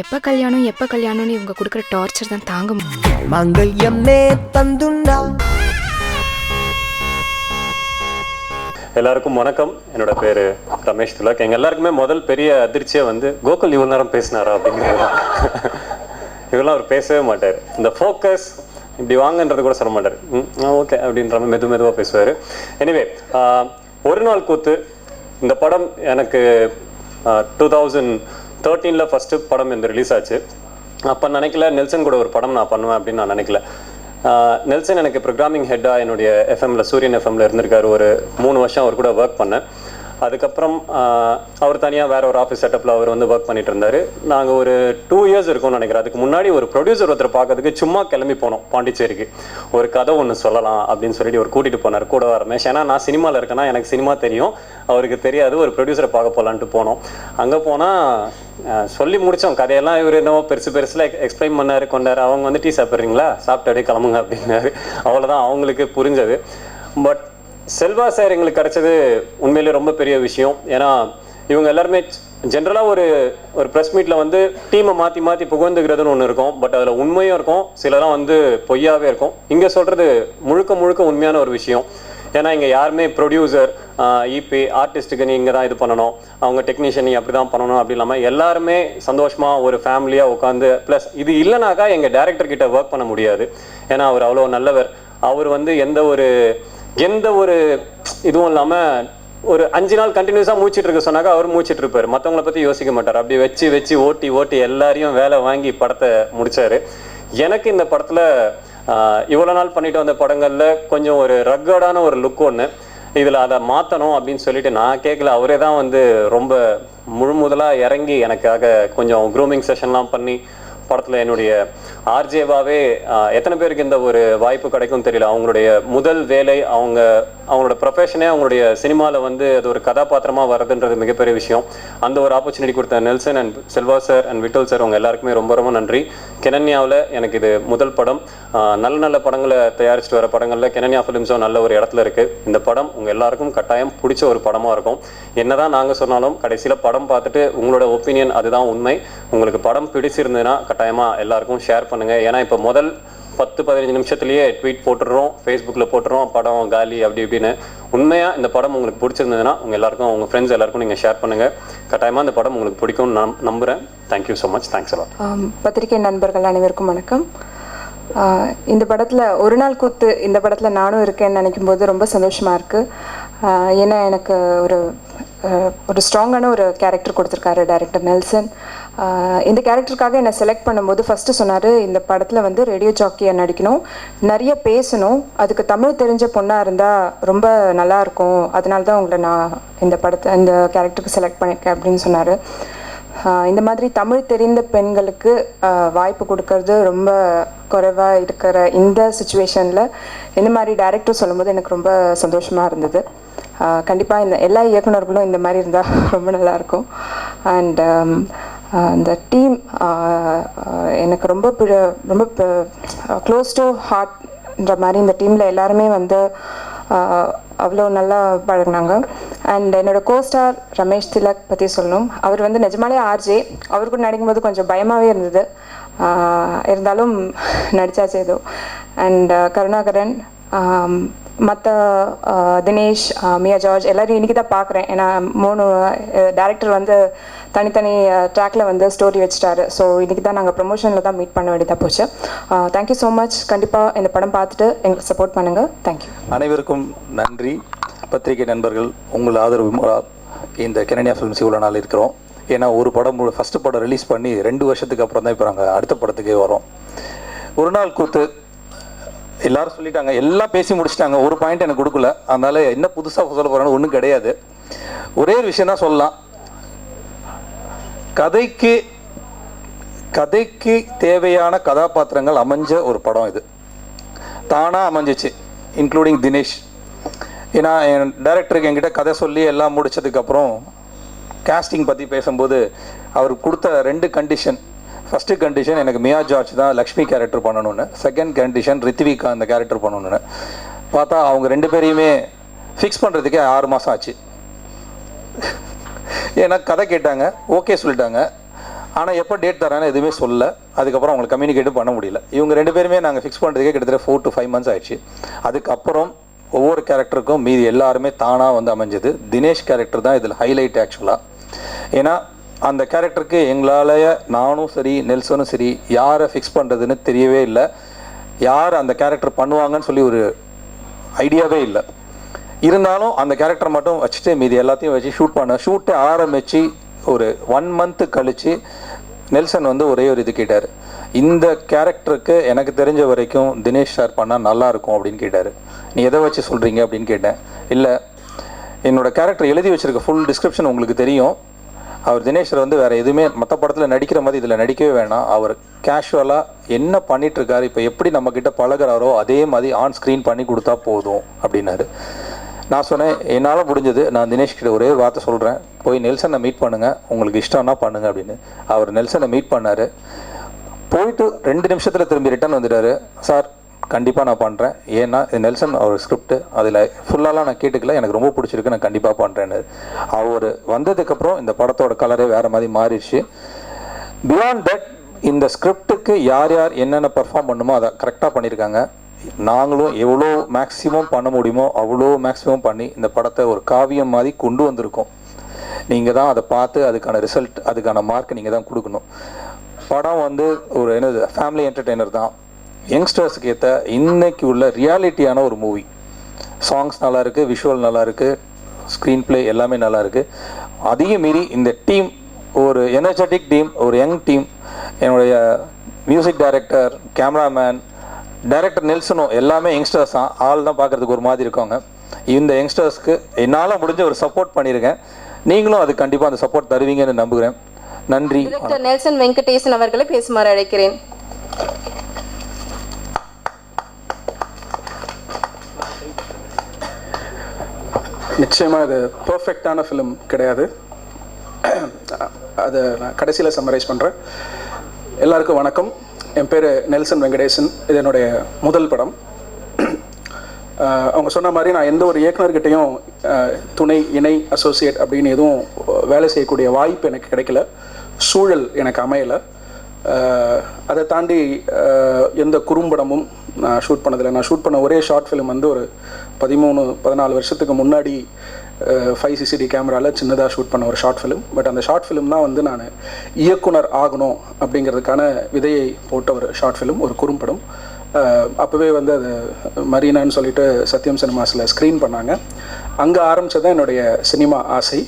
எப்ப கல்யாணம் எப்ப கல்யாணம்னு இவங்க கொடுக்குற டார்ச்சர் தான் தாங்க முடியல மங்கள்யமே தந்துண்டா. எல்லாருக்கும் வணக்கம். என்னோட பேர் ரமேஷ் திலக். எங்க எல்லாருக்குமே முதல் பெரிய அதிர்ச்சியே வந்து கோகுல் இவ்வளவு நேரம் பேசினாரா? அப்படிங்கிறது தான். இவரெல்லாம் அவர் பேசவே மாட்டார். இந்த ஃபோக்கஸ் இப்படி வாங்கன்றது கூட சொல்ல மாட்டார். ஓகே அப்படின்ற மாதிரி மெது மெதுவாக பேசுவார். எனிவே ஒரு நாள் கூத்து இந்த படம் எனக்கு டூ தௌசண்ட் தேர்ட்டீனில் ஃபஸ்ட்டு படம் இந்த ரிலீஸ் ஆச்சு. அப்போ நினைக்கல நெல்சன் கூட ஒரு படம் நான் பண்ணுவேன் அப்படின்னு நான் நினைக்கல. நெல்சன் எனக்கு ப்ரோக்ராமிங் ஹெட்டாக என்னுடைய எஃப்எம்ல சூரியன் எஃப்எம்ல இருந்திருக்காரு. ஒரு மூணு வருஷம் அவர் கூட ஒர்க் பண்ணேன். அதுக்கப்புறம் அவர் தனியாக வேற ஒரு ஆஃபீஸ் செட்டப்பில் அவர் வந்து ஒர்க் பண்ணிட்டு இருந்தாரு. நாங்கள் ஒரு டூ இயர்ஸ் இருக்கும்னு நினைக்கிறேன். அதுக்கு முன்னாடி ஒரு ப்ரொடியூசர் ஒருத்தர் பார்க்கறதுக்கு சும்மா கிளம்பி போனோம் பாண்டிச்சேரிக்கு. ஒரு கதை ஒன்று சொல்லலாம் அப்படின்னு சொல்லிட்டு ஒரு கூட்டிட்டு போனார். கூட வர ரமேஷ் ஏன்னா நான் சினிமாவில் இருக்கேன்னா எனக்கு சினிமா தெரியும். அவருக்கு தெரியாது ஒரு ப்ரொடியூசரை பார்க்க போகலான்ட்டு போனோம். அங்கே போனால் சொல்லி முடித்தோம் கதையெல்லாம் இவர் என்னவோ பெருசு பெருசில் எக்ஸ்பிளைன் பண்ணார் கொண்டார். அவங்க வந்து டீ சாப்பிட்றீங்களா? சாப்பிட்டு அப்படியே கிளம்புங்க அப்படின்னாரு. அவ்வளோதான் அவங்களுக்கு புரிஞ்சது. பட் செல்வா சார் எங்களுக்கு கிடைச்சது உண்மையிலே ரொம்ப பெரிய விஷயம். ஏன்னா இவங்க எல்லாருமே ஜென்ரலாக ஒரு ஒரு ப்ரெஸ் மீட்டில் வந்து டீமை மாற்றி மாற்றி புகழ்ந்துக்கிறதுன்னு ஒன்று இருக்கும். பட் அதில் உண்மையும் இருக்கும் சிலலாம் வந்து பொய்யாவே இருக்கும். இங்கே சொல்கிறது முழுக்க முழுக்க உண்மையான ஒரு விஷயம். ஏன்னா இங்கே யாருமே ப்ரொடியூசர் இபி ஆர்டிஸ்ட்டுக்கு நீ இங்கே தான் இது பண்ணணும். அவங்க டெக்னீஷியன் நீ அப்படி தான் பண்ணணும். அப்படி இல்லாமல் எல்லாருமே சந்தோஷமாக ஒரு ஃபேமிலியாக உட்காந்து ப்ளஸ் இது இல்லைனாக்கா எங்கள் டேரக்டர் கிட்ட ஒர்க் பண்ண முடியாது. ஏன்னா அவர் அவ்வளோ நல்லவர். அவர் வந்து எந்த ஒரு எந்த ஒரு இதுவும் இல்லாமல் ஒரு அஞ்சு நாள் கண்டினியூஸாக மூச்சிட்டு இருக்க சொன்னாக்கா அவர் மூச்சிட்டு இருப்பார். மற்றவங்கள பற்றி யோசிக்க மாட்டார். அப்படி வச்சு வச்சு ஓட்டி ஓட்டி எல்லாரையும் வேலை வாங்கி படத்தை முடிச்சாரு. எனக்கு இந்த படத்தில் இவ்வளோ நாள் பண்ணிட்டு வந்த படங்களில் கொஞ்சம் ஒரு ரக்கடான ஒரு லுக் ஒன்று இதில் அதை மாற்றணும் அப்படின்னு சொல்லிட்டு நான் கேட்கல. அவரே தான் வந்து ரொம்ப முழு முதலாக இறங்கி எனக்காக கொஞ்சம் க்ரூமிங் செஷன்லாம் பண்ணி படத்தில் என்னுடைய ஆர்ஜேவாவே எத்தனை பேருக்கு இந்த ஒரு வாய்ப்பு கிடைக்கும் தெரியல. அவங்களுடைய முதல் வேலை அவங்க அவங்களோட ப்ரொஃபஷனே அவங்களுடைய சினிமாவில் வந்து அது ஒரு கதாபாத்திரமாக வர்றதுன்றது மிகப்பெரிய விஷயம். அந்த ஒரு ஆப்பர்ச்சுனிட்டி கொடுத்த Nelson and Selva sir and Vittal sir அவங்க எல்லாருக்குமே ரொம்ப ரொம்ப நன்றி. கெனன்யாவில் எனக்கு இது முதல் படம். நல்ல நல்ல படங்களை தயாரிச்சுட்டு வர படங்களில் கெனன்யா ஃபிலிம்ஸும் நல்ல ஒரு இடத்துல இருக்குது இந்த படம் உங்கள் எல்லாருக்கும் கட்டாயம் பிடிச்ச ஒரு படமாக இருக்கும். என்னதான் நாங்கள் சொன்னாலும் கடைசியில் படம் பார்த்துட்டு உங்களோட ஒப்பீனியன் அதுதான் உண்மை. உங்களுக்கு படம் பிடிச்சிருந்ததுன்னா கட்டாயமாக எல்லாருக்கும் ஷேர் பண்ணுங்கள் ஏன்னா இப்போ முதல் பத்து பதினஞ்சு நிமிஷத்துலயே ட்வீட் போட்டுடுறோம் ஃபேஸ்புக்கில் போட்டுறோம் படம் காலி அப்படி இப்படின்னு. உண்மையாக இந்த படம் உங்களுக்கு பிடிச்சிருந்ததுன்னா உங்கள் எல்லாருக்கும் உங்கள் ஃப்ரெண்ட்ஸ் எல்லாருக்கும் நீங்கள் ஷேர் பண்ணுங்கள் கட்டாயமாக இந்த படம் உங்களுக்கு பிடிக்கும்னு நான் நம்புகிறேன் thank you so much thanks a lot பத்திரிகை நண்பர்கள் அனைவருக்கும் வணக்கம். இந்த படத்தில் ஒரு நாள் கூத்து இந்த படத்தில் நானும் இருக்கேன்னு நினைக்கும் போது ரொம்ப சந்தோஷமாக இருக்குது ஏன்னா எனக்கு ஒரு ஒரு ஸ்ட்ராங்கான ஒரு கேரக்டர் கொடுத்துருக்காரு டேரக்டர் நெல்சன் இந்த கேரக்டருக்காக என்னை செலக்ட் பண்ணும்போது ஃபஸ்ட்டு சொன்னார் இந்த படத்தில் வந்து ரேடியோ ஜாக்கியாக நடிக்கணும். நிறைய பேசணும். அதுக்கு தமிழ் தெரிஞ்ச பொண்ணாக இருந்தால் ரொம்ப நல்லாயிருக்கும் அதனால தான் உங்களை நான் இந்த படத்தை இந்த கேரக்டருக்கு செலக்ட் பண்ணியிருக்கேன் அப்படின்னு சொன்னார். இந்த மாதிரி தமிழ் தெரிந்த பெண்களுக்கு வாய்ப்பு கொடுக்கறது ரொம்ப குறைவாக இருக்கிற இந்த சுச்சுவேஷனில் இந்த மாதிரி டேரக்டர் சொல்லும்போது எனக்கு ரொம்ப சந்தோஷமாக இருந்தது. கண்டிப்பாக இந்த எல்லா இயக்குனர்களும் இந்த மாதிரி இருந்தால் ரொம்ப நல்லாயிருக்கும் அண்ட் அந்த டீம் எனக்கு ரொம்ப பிழ- ரொம்ப க்ளோஸ் டு ஹார்ட்ன்ற மாதிரி இந்த டீமில் எல்லாருமே வந்து அவ்வளோ நல்லா பழகுனாங்க. அண்ட் என்னோட கோஸ்டார் ரமேஷ் திலக் பற்றி சொல்லணும். அவர் வந்து நிஜமாலே ஆர்ஜே அவர் கூட நடிக்கும்போது கொஞ்சம் பயமாகவே இருந்தது. இருந்தாலும் நடித்தாச்சு ஏதோ. அண்ட் கருணாகரன் மற்ற தினேஷ் மியா ஜார்ஜ் எல்லாரும் இன்றைக்கி தான் பார்க்குறேன். ஏன்னா மூணு டேரக்டர் வந்து தனித்தனி ட்ராக்ல வந்து ஸ்டோரி வச்சுட்டாரு. ஸோ இன்றைக்கி தான் நாங்கள் ப்ரொமோஷனில் தான் மீட் பண்ண வேண்டியதாக போச்சு. தேங்க்யூ ஸோ மச் கண்டிப்பாக இந்த படம் பார்த்துட்டு எங்களுக்கு சப்போர்ட் பண்ணுங்கள் தேங்க்யூ அனைவருக்கும் நன்றி. பத்திரிகை நண்பர்கள் உங்கள் ஆதரவு இந்த கெனடியா ஃபிலிம்ஸ் இவ்வளோ நாள் இருக்கிறோம். ஏன்னா ஒரு படம் ஃபஸ்ட்டு படம் ரிலீஸ் பண்ணி ரெண்டு வருஷத்துக்கு அப்புறம் தான் இப்போ நாங்கள் அடுத்த படத்துக்கே வரோம். ஒரு நாள் கூத்து எல்லாரும் சொல்லிட்டாங்க எல்லாம் பேசி முடிச்சிட்டாங்க. ஒரு பாயிண்ட் எனக்கு கொடுக்கல. அதனால என்ன புதுசாக சொல்ல போகிறேன்னு ஒன்றும் கிடையாது. ஒரே ஒரு விஷயம் தான் சொல்லலாம். கதைக்கு கதைக்கு தேவையான கதாபாத்திரங்கள் அமைஞ்ச ஒரு படம் இது. தானாக அமைஞ்சிச்சு இன்க்ளூடிங் தினேஷ். ஏன்னா என் டைரக்டருக்கு என்கிட்ட கதை சொல்லி எல்லாம் முடிச்சதுக்கப்புறம் கேஸ்டிங் பற்றி பேசும்போது அவர் கொடுத்த ரெண்டு கண்டிஷன் ஃபஸ்ட்டு கண்டிஷன் எனக்கு மியா ஜார்ஜ் தான் லக்ஷ்மி கேரக்டர் பண்ணணும்னு. செகண்ட் கண்டிஷன் ரித்விகா அந்த கேரக்டர் பண்ணணும்னு. பார்த்தா அவங்க ரெண்டு பேரையுமே ஃபிக்ஸ் பண்ணுறதுக்கே ஆறு மாதம் ஆச்சு. ஏன்னா கதை கேட்டாங்க ஓகே சொல்லிட்டாங்க. ஆனால் எப்போ டேட் தரேன்னு எதுவுமே சொல்ல அதுக்கப்புறம் அவங்களை கம்யூனிகேட்டும் பண்ண முடியல. இவங்க ரெண்டு பேருமே நாங்கள் ஃபிக்ஸ் பண்ணுறதுக்கே கிட்டத்தட்ட ஃபோர் டு ஃபைவ் மந்த்ஸ் ஆயிடுச்சு. அதுக்கப்புறம் ஒவ்வொரு கேரக்டருக்கும் மீதி எல்லாருமே தானாக வந்து அமைஞ்சது. தினேஷ் கேரக்டர் தான் இதில் ஹைலைட் ஆக்சுவலாக ஏன்னா அந்த கேரக்டருக்கு எங்களால் நானும் சரி நெல்சனும் சரி யாரை ஃபிக்ஸ் பண்ணுறதுன்னு தெரியவே இல்லை. யார் அந்த கேரக்டர் பண்ணுவாங்கன்னு சொல்லி ஒரு ஐடியாவே இல்லை. இருந்தாலும் அந்த கேரக்டர் மட்டும் வச்சுட்டு மீதி எல்லாத்தையும் வச்சு ஷூட் பண்ண ஷூட்டை ஆரம்பித்து ஒரு ஒன் மந்த்து கழித்து நெல்சன் வந்து ஒரே ஒரு இது கேட்டார். இந்த கேரக்டருக்கு எனக்கு தெரிஞ்ச வரைக்கும் தினேஷ் சார் பண்ணால் நல்லா இருக்கும் அப்படின்னு கேட்டார். நீ எதை வச்சு சொல்கிறீங்க அப்படின்னு கேட்டேன். இல்லை என்னோடய கேரக்டர் எழுதி வச்சுருக்க ஃபுல் டிஸ்கிரிப்ஷன் உங்களுக்கு தெரியும். அவர் தினேஷர் வந்து வேற எதுவுமே மற்ற படத்தில் நடிக்கிற மாதிரி இதில் நடிக்கவே வேணாம். அவர் கேஷுவலாக என்ன பண்ணிட்டு இருக்காரு இப்போ எப்படி நம்ம கிட்ட பழகுறாரோ அதே மாதிரி ஆன் ஸ்க்ரீன் பண்ணி கொடுத்தா போதும் அப்படின்னாரு. நான் சொன்னேன் என்னால் முடிஞ்சது நான் தினேஷ் கிட்ட ஒரே வார்த்தை சொல்கிறேன் போய் நெல்சனை மீட் பண்ணுங்க உங்களுக்கு இஷ்டம்னா பண்ணுங்க அப்படின்னு. அவர் நெல்சனை மீட் பண்ணாரு. போயிட்டு ரெண்டு நிமிஷத்தில் திரும்பி ரிட்டர்ன் வந்துட்டாரு. சார் கண்டிப்பாக நான் பண்ணுறேன் ஏன்னா இது நெல்சன் அவர் ஸ்கிரிப்ட் அதில் ஃபுல்லாலாம் நான் கேட்டுக்கல. எனக்கு ரொம்ப பிடிச்சிருக்கு. நான் கண்டிப்பாக பண்ணுறேன்னு அவர் வந்ததுக்கப்புறம் இந்த படத்தோட கலரே வேறு மாதிரி மாறிடுச்சு. பியாண்ட் தட் இந்த ஸ்கிரிப்டுக்கு யார் யார் என்னென்ன பெர்ஃபார்ம் பண்ணுமோ அதை கரெக்டாக பண்ணியிருக்காங்க. நாங்களும் எவ்வளோ மேக்ஸிமம் பண்ண முடியுமோ அவ்வளோ மேக்ஸிமம் பண்ணி இந்த படத்தை ஒரு காவியம் மாதிரி கொண்டு வந்திருக்கோம். நீங்கள் தான் அதை பார்த்து அதுக்கான ரிசல்ட் அதுக்கான மார்க் நீங்கள் தான் கொடுக்கணும். படம் வந்து ஒரு என்னது ஃபேமிலி என்டர்டெய்னர் தான். யங்ஸ்டர்ஸ்க்கு ஏற்ற இன்னைக்கு உள்ள ரியாலிட்டியான ஒரு மூவி சாங்ஸ் நல்லா இருக்குது விஷுவல் நல்லா இருக்குது ஸ்க்ரீன் ப்ளே எல்லாமே நல்லா இருக்கு அதையும் மீறி இந்த டீம் ஒரு எனர்ஜெட்டிக் டீம் ஒரு யங் டீம் என்னுடைய மியூசிக் டைரக்டர் கேமராமேன் டைரக்டர் நெல்சனும் எல்லாமே யங்ஸ்டர்ஸ் தான். ஆள் தான் பார்க்கறதுக்கு ஒரு மாதிரி இருக்காங்க இந்த யங்ஸ்டர்ஸ்க்கு என்னால் முடிஞ்ச ஒரு சப்போர்ட் பண்ணியிருக்கேன் நீங்களும் அது கண்டிப்பாக அந்த சப்போர்ட் தருவீங்கன்னு நம்புகிறேன். நன்றி நெல்சன் வெங்கடேசன் அவர்களை பேசுமாறு அழைக்கிறேன். நிச்சயமாக அது பர்ஃபெக்டான ஃபிலிம் கிடையாது. அதை நான் கடைசியில் சம்மரைஸ் பண்ணுறேன் எல்லாருக்கும் வணக்கம். என் பேர் நெல்சன் வெங்கடேசன். இது என்னுடைய முதல் படம். அவங்க சொன்ன மாதிரி நான் எந்த ஒரு இயக்குனர்கிட்டையும் துணை இணை அசோசியேட் அப்படின்னு எதுவும் வேலை செய்யக்கூடிய வாய்ப்பு எனக்கு கிடைக்கல. சூழல் எனக்கு அமையலை. அதை தாண்டி எந்த குறும்படமும் நான் ஷூட் பண்ணதில்லை. நான் ஷூட் பண்ண ஒரே ஷார்ட் ஃபிலிம் வந்து ஒரு பதிமூணு பதினாலு வருஷத்துக்கு முன்னாடி ஃபைவ் சிசிடி கேமராவில் சின்னதாக ஷூட் பண்ண ஒரு ஷார்ட் ஃபிலிம் பட் அந்த ஷார்ட் ஃபிலிம் தான் வந்து நான் இயக்குனர் ஆகணும் அப்படிங்கிறதுக்கான விதையை போட்ட ஒரு ஷார்ட் ஃபிலிம் ஒரு குறும்படம் அப்போவே வந்து அது மரீனான்னு சொல்லிட்டு சத்யம் சினிமாஸில் ஸ்க்ரீன் பண்ணாங்க. அங்கே ஆரம்பிச்சது தான் என்னுடைய சினிமா ஆசை.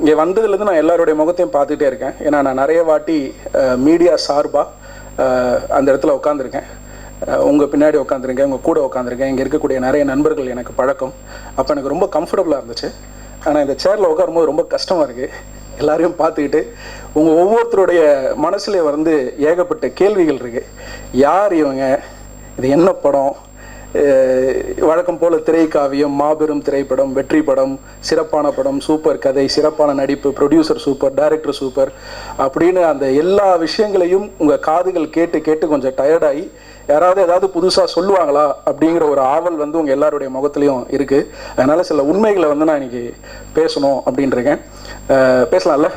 இங்கே வந்ததுலேருந்து நான் எல்லாருடைய முகத்தையும் பார்த்துட்டே இருக்கேன். ஏன்னா நான் நிறைய வாட்டி மீடியா சார்பாக அந்த இடத்துல உட்காந்துருக்கேன் உங்கள் பின்னாடி உட்காந்துருக்கேன் உங்கள் கூட உட்காந்துருக்கேன் இங்கே இருக்கக்கூடிய நிறைய நண்பர்கள் எனக்கு பழக்கம். அப்போ எனக்கு ரொம்ப கம்ஃபர்டபுளாக இருந்துச்சு. ஆனால் இந்த சேரில் உட்காரும்போது ரொம்ப கஷ்டமாக இருக்குது எல்லாரையும் பார்த்துக்கிட்டு உங்கள் ஒவ்வொருத்தருடைய மனசுல வந்து ஏகப்பட்ட கேள்விகள் இருக்குது யார் இவங்க? இது என்ன படம்? வழக்கம் போல திரைக்காவியம் மாபெரும் திரைப்படம் வெற்றி படம் சிறப்பான படம் சூப்பர் கதை சிறப்பான நடிப்பு ப்ரொடியூசர் சூப்பர் டைரக்டர் சூப்பர் அப்படின்னு அந்த எல்லா விஷயங்களையும் உங்கள் காதுகள் கேட்டு கேட்டு கொஞ்சம் டயர்டாகி யாராவது ஏதாவது புதுசாக சொல்லுவாங்களா அப்படிங்கிற ஒரு ஆவல் வந்து உங்கள் எல்லாருடைய முகத்துலையும் இருக்குது அதனால் சில உண்மைகளை வந்து நான் இன்னைக்கு பேசணும் அப்படின்ட்டுருக்கேன் பேசலாம்ல?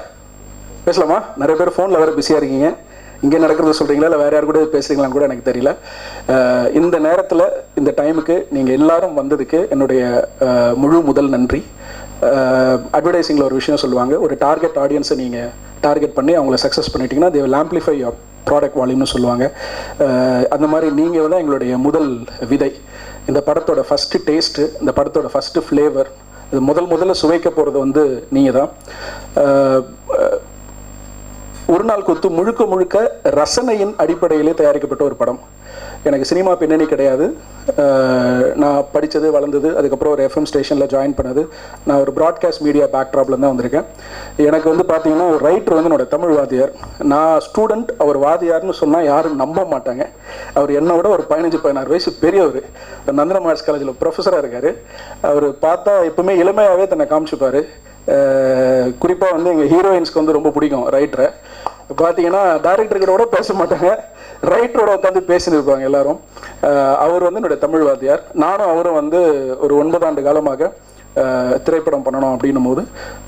பேசலாமா? நிறைய பேர் ஃபோனில் வேறு பிஸியாக இருக்கீங்க. இங்கே நடக்கிறத சொல்கிறீங்களா இல்லை வேறு யார் கூட பேசுகிறீங்களான்னு கூட எனக்கு தெரியல. இந்த நேரத்தில் இந்த டைமுக்கு நீங்கள் எல்லாரும் வந்ததுக்கு என்னுடைய முழு முதல் நன்றி. அட்வர்டைஸிங்கில் ஒரு விஷயம் சொல்லுவாங்க. ஒரு டார்கெட் ஆடியன்ஸை நீங்கள் டார்கெட் பண்ணி அவங்கள சக்ஸஸ் பண்ணிட்டீங்கன்னா they will amplify your product வால்யூம்னு சொல்லுவாங்க. அந்த மாதிரி நீங்கள் தான் எங்களுடைய முதல் விதை. இந்த படத்தோட ஃபஸ்ட்டு டேஸ்ட்டு இந்த படத்தோட ஃபஸ்ட்டு ஃப்ளேவர் இது முதல் முதல்ல சுவைக்க போகிறது வந்து நீங்கள் தான் ஒரு நாள் கொத்து முழுக்க முழுக்க ரசனையின் அடிப்படையிலே தயாரிக்கப்பட்ட ஒரு படம். எனக்கு சினிமா பின்னணி கிடையாது. நான் படித்தது வளர்ந்தது அதுக்கப்புறம் ஒரு எஃப்எம் ஸ்டேஷனில் ஜாயின் பண்ணது. நான் ஒரு ப்ராட்காஸ்ட் மீடியா பேக்ட்ராப்ல தான் வந்திருக்கேன். எனக்கு வந்து பார்த்தீங்கன்னா ஒரு ரைட்டர் வந்து என்னோட தமிழ் வாத்தியார். நான் ஸ்டூடெண்ட் அவர் வாதியார்னு சொன்னால் யாரும் நம்ப மாட்டாங்க. அவர் என்னை விட ஒரு பதினஞ்சு பதினாறு வயசு பெரியவர். நந்தன மார்ஸ் காலேஜில் ப்ரொஃபஸராக இருக்கார். அவர் பார்த்தா எப்பவுமே இளமையாகவே தன்னை காமிச்சுப்பார். குறிப்பாக வந்து எங்கள் ஹீரோயின்ஸ்க்கு வந்து ரொம்ப பிடிக்கும் ரைட்டரை பார்த்தீங்கன்னா டைரக்டர் கூட பேச மாட்டாங்க. ரைட்டரோட உட்காந்து பேசின்னு எல்லாரும். அவர் வந்து என்னுடைய தமிழ் வாத்தியார். நானும் அவரும் வந்து ஒரு ஒன்பது ஆண்டு காலமாக திரைப்படம் பண்ணணும் அப்படின்னும் போது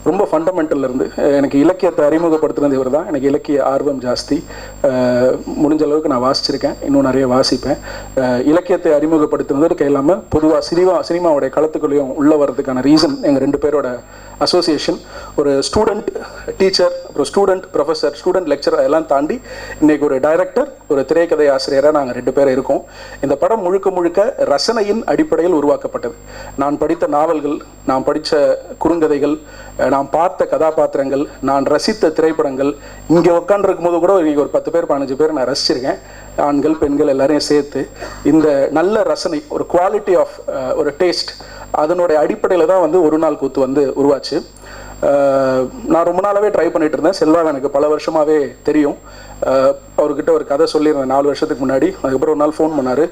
ரொம்ப ஃபண்டமெண்டல் இருந்து எனக்கு இலக்கியத்தை அறிமுகப்படுத்துனது இவர் தான். எனக்கு இலக்கிய ஆர்வம் ஜாஸ்தி. முடிஞ்ச அளவுக்கு நான் வாசிச்சிருக்கேன். இன்னும் நிறைய வாசிப்பேன். இலக்கியத்தை அறிமுகப்படுத்துனதற்கு இல்லாமல் பொதுவாக சினிமா சினிமாவுடைய களத்துக்குள்ளேயும் உள்ள வர்றதுக்கான ரீசன் எங்கள் ரெண்டு பேரோட அசோசியேஷன் ஒரு ஸ்டூடெண்ட் டீச்சர் அப்புறம் ஸ்டூடெண்ட் ப்ரொஃபஸர் ஸ்டூடெண்ட் லெக்சரர் எல்லாம் தாண்டி இன்னைக்கு ஒரு டைரக்டர் ஒரு திரைக்கதை ஆசிரியராக நாங்கள் ரெண்டு பேரும் இருக்கோம். இந்த படம் முழுக்க முழுக்க ரசனையின் அடிப்படையில் உருவாக்கப்பட்டது. நான் படித்த நாவல்கள் நான் படித்த குறுங்கதைகள் நான் பார்த்த கதாபாத்திரங்கள் நான் ரசித்த திரைப்படங்கள் இங்கே உட்காந்துருக்கும் போது கூட இன்றைக்கி ஒரு பத்து பேர் பதினஞ்சு பேர் நான் ரசிச்சிருக்கேன். ஆண்கள் பெண்கள் எல்லாரையும் சேர்த்து இந்த நல்ல ரசனை ஒரு குவாலிட்டி ஆஃப் ஒரு டேஸ்ட் அதனுடைய அடிப்படையில் தான் வந்து ஒரு நாள் கூத்து வந்து உருவாச்சு. நான் ரொம்ப நாளாகவே ட்ரை பண்ணிட்டு இருந்தேன். செல்வா எனக்கு பல வருஷமாகவே தெரியும். அவர்கிட்ட ஒரு கதை சொல்லியிருந்தேன். நாலு வருஷத்துக்கு முன்னாடி. அதுக்கப்புறம் ஒரு நாள் ஃபோன் பண்ணாரு.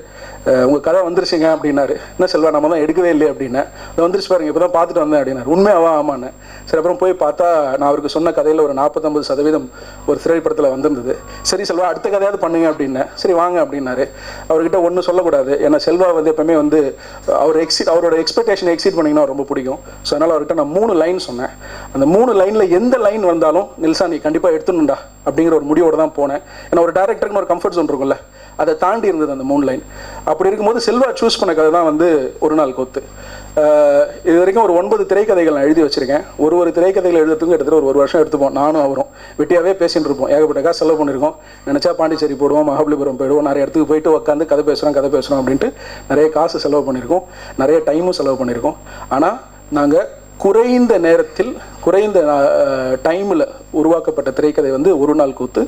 உங்கள் கதை வந்துருச்சுங்க அப்படின்னாரு. என்ன செல்வா நம்ம தான் எடுக்கவே இல்லை அப்படின்னேன். அதை வந்துருச்சு பாருங்க இப்போ தான் பார்த்துட்டு வந்தேன் அப்படின்னாரு. உண்மையாவா ஆமான்னு. சரி அப்புறம் போய் பார்த்தா நான் அவருக்கு சொன்ன கதையில் ஒரு நாற்பத்தொம்பது சதவீதம் ஒரு திரைப்படத்தில் வந்திருந்தது. சரி செல்வா அடுத்த கதையாவது பண்ணுங்க அப்படின்னேன். சரி வாங்க அப்படின்னாரு. அவர்கிட்ட ஒன்றும் சொல்லக்கூடாது. ஏன்னா செல்வா வந்து எப்பவுமே வந்து அவர் எக்ஸிட் அவரோட எக்ஸ்பெக்டேஷன் எக்ஸிட் பண்ணிங்கன்னா ரொம்ப பிடிக்கும். ஸோ அதனால் அவர்கிட்ட நான் மூணு லைன் சொன்னேன். அந்த மூணு லைனில் எந்த லைன் வந்தாலும் நில்சா நீ கண்டிப்பாக எடுத்துணுண்டா அப்படிங்கிற ஒரு முடிவோட தான் போனேன். ஏன்னா ஒரு டேரக்டருக்குன்னு ஒரு கம்ஃபர்ட் ஜோன் இருக்கும்ல. அதை தாண்டி இருந்தது அந்த மூணு லைன் அப்படி இருக்கும்போது செல்வா சூஸ் பண்ண கதை தான் வந்து ஒரு நாள் கொத்து. இது வரைக்கும் ஒரு ஒன்பது திரைக்கதைகள் நான் எழுதி வச்சிருக்கேன். ஒரு ஒரு திரைக்கதைகள் எழுதுறதுக்கும் கிட்டத்தட்ட ஒரு ஒரு வருஷம் எடுத்துப்போம். நானும் அவரும். வெட்டியாகவே பேசிட்டு இருப்போம். ஏகப்பட்ட காசு செலவு பண்ணியிருக்கோம். நினச்சா பாண்டிச்சேரி போடுவோம் மகாபலிபுரம் போயிடுவோம் நிறைய இடத்துக்கு போயிட்டு உட்காந்து கதை பேசுகிறோம் கதை பேசுகிறோம் அப்படின்ட்டு நிறைய காசு செலவு பண்ணியிருக்கோம். நிறைய டைமும் செலவு பண்ணியிருக்கோம். ஆனால் நாங்கள் குறைந்த நேரத்தில் குறைந்த டைமில் உருவாக்கப்பட்ட திரைக்கதை வந்து ஒரு நாள் கூத்து.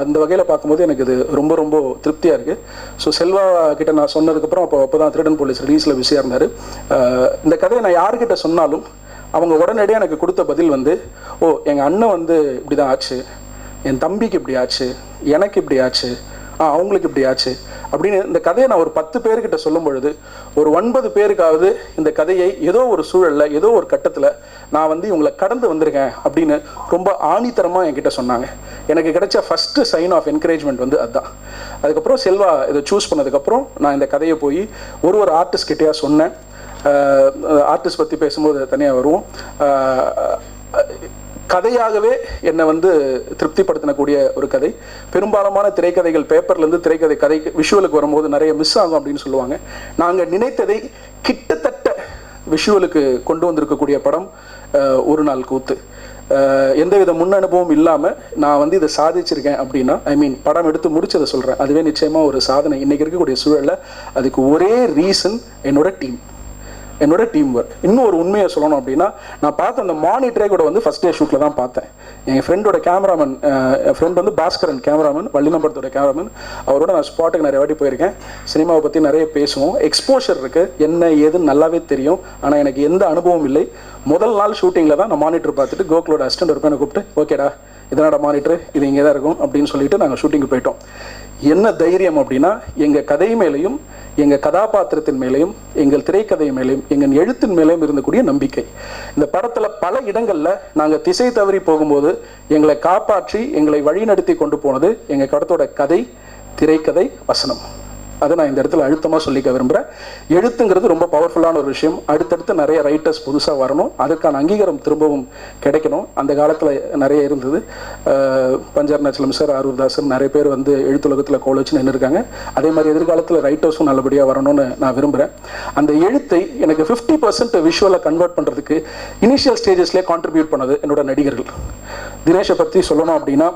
அந்த வகையில் பார்க்கும்போது எனக்கு இது ரொம்ப ரொம்ப திருப்தியாக இருக்குது ஸோ செல்வா கிட்ட நான் சொன்னதுக்கப்புறம் அப்போ அப்போ தான் திருடன் போலீஸ் ரிலீஸில் பிஸியாக இருந்தார். இந்த கதையை நான் யார்கிட்ட சொன்னாலும் அவங்க உடனடியாக எனக்கு கொடுத்த பதில் வந்து ஓ எங்கள் அண்ணன் வந்து இப்படி தான் ஆச்சு. என் தம்பிக்கு இப்படி ஆச்சு. எனக்கு இப்படி ஆச்சு. ஆ அவங்களுக்கு இப்படி ஆச்சு. அப்படின்னு இந்த கதையை நான் ஒரு பத்து பேர்கிட்ட சொல்லும் பொழுது ஒரு ஒன்பது பேருக்காவது இந்த கதையை ஏதோ ஒரு சூழலில் ஏதோ ஒரு கட்டத்தில் நான் வந்து இவங்களை கடந்து வந்திருக்கேன் அப்படின்னு ரொம்ப ஆணித்தரமாக என்கிட்ட சொன்னாங்க. எனக்கு கிடைச்ச ஃபஸ்ட்டு சைன் ஆஃப் என்கரேஜ்மெண்ட் வந்து அதுதான் அதுக்கப்புறம் செல்வா இதை சூஸ் பண்ணதுக்கப்புறம் நான் இந்த கதையை போய் ஒரு ஒரு ஆர்டிஸ்ட் கிட்டேயா சொன்னேன். ஆர்டிஸ்ட் பற்றி பேசும்போது தனியாக வருவோம். கதையாகவே என்னை வந்து திருப்திப்படுத்தினக்கூடிய ஒரு கதை. பெரும்பாலான திரைக்கதைகள் பேப்பர்லேருந்து திரைக்கதை கதை விஷுவலுக்கு வரும்போது நிறைய மிஸ் ஆகும் அப்படின்னு சொல்லுவாங்க. நாங்கள் நினைத்ததை கிட்டத்தட்ட விஷுவலுக்கு கொண்டு வந்திருக்கக்கூடிய படம் ஒரு நாள் கூத்து. எந்தவித முன் அனுபவம் இல்லாமல் நான் வந்து இதை சாதிச்சிருக்கேன் அப்படின்னா ஐ மீன் படம் எடுத்து முடிச்சதை சொல்கிறேன் அதுவே நிச்சயமாக ஒரு சாதனை. இன்றைக்கி இருக்கக்கூடிய சூழலில் அதுக்கு ஒரே ரீசன் என்னோட டீம் என்னோட டீம் ஒர்க் இன்னும் ஒரு உண்மையை சொல்லணும் அப்படின்னா நான் பார்த்த அந்த மானிட்டரே கூட வந்து ஃபர்ஸ்ட் டே ஷூட்டில் தான் பார்த்தேன். என் ஃப்ரெண்டோட கேமராமேன் ஃப்ரெண்ட் வந்து பாஸ்கரன் கேமராமேன் வள்ளினம்பரத்தோட கேமராமேன் அவரோட நான் ஸ்பாட்டுக்கு நிறைய வாட்டி போயிருக்கேன். சினிமாவை பற்றி நிறைய பேசுவோம். எக்ஸ்போஷர் இருக்குது என்ன ஏதுன்னு நல்லாவே தெரியும். ஆனால் எனக்கு எந்த அனுபவம் இல்லை. முதல் நாள் ஷூட்டிங்கில் தான் நான் மானிட்டர் பார்த்துட்டு கோகுலோட அசிஸ்டன்ட் ஒரு பையனை கூப்பிட்டு ஓகேடா இதனோட மானிட்டர் இது இங்கே தான் இருக்கும். அப்படின்னு சொல்லிட்டு நாங்கள் ஷூட்டிங்கு போயிட்டோம். என்ன தைரியம் அப்படின்னா எங்கள் கதை மேலேயும் எங்கள் கதாபாத்திரத்தின் மேலேயும் எங்கள் திரைக்கதை மேலேயும் எங்கள் எழுத்தின் மேலேயும் இருந்தக்கூடிய நம்பிக்கை. இந்த படத்தில் பல இடங்களில் நாங்கள் திசை தவறி போகும்போது எங்களை காப்பாற்றி எங்களை வழிநடத்தி கொண்டு போனது எங்கள் படத்தோட கதை திரைக்கதை வசனம். அதை நான் இந்த இடத்துல அழுத்தமாக சொல்லிக்க விரும்புகிறேன் எழுத்துங்கிறது ரொம்ப பவர்ஃபுல்லான ஒரு விஷயம். அடுத்தடுத்து நிறைய ரைட்டர்ஸ் புதுசாக வரணும். அதற்கான அங்கீகாரம் திரும்பவும் கிடைக்கணும். அந்த காலத்தில் நிறைய இருந்தது. அஹ் பஞ்சர்ணாச்சலம் சார் ஆரூர்தாசன் நிறைய பேர் வந்து எழுத்துலகத்தில் கோல் வச்சு நின்று இருக்காங்க அதே மாதிரி எதிர்காலத்தில் ரைட்டர்ஸும் நல்லபடியாக வரணும்னு நான் விரும்புகிறேன் அந்த எழுத்தை எனக்கு ஃபிஃப்டி பர்சன்ட் விஷுவலை கன்வெர்ட் பண்ணுறதுக்கு இனிஷியல் ஸ்டேஜஸ்லேயே கான்ட்ரிபியூட் பண்ணது என்னோட நடிகர்கள். தினேஷை பற்றி சொல்லணும் அப்படின்னா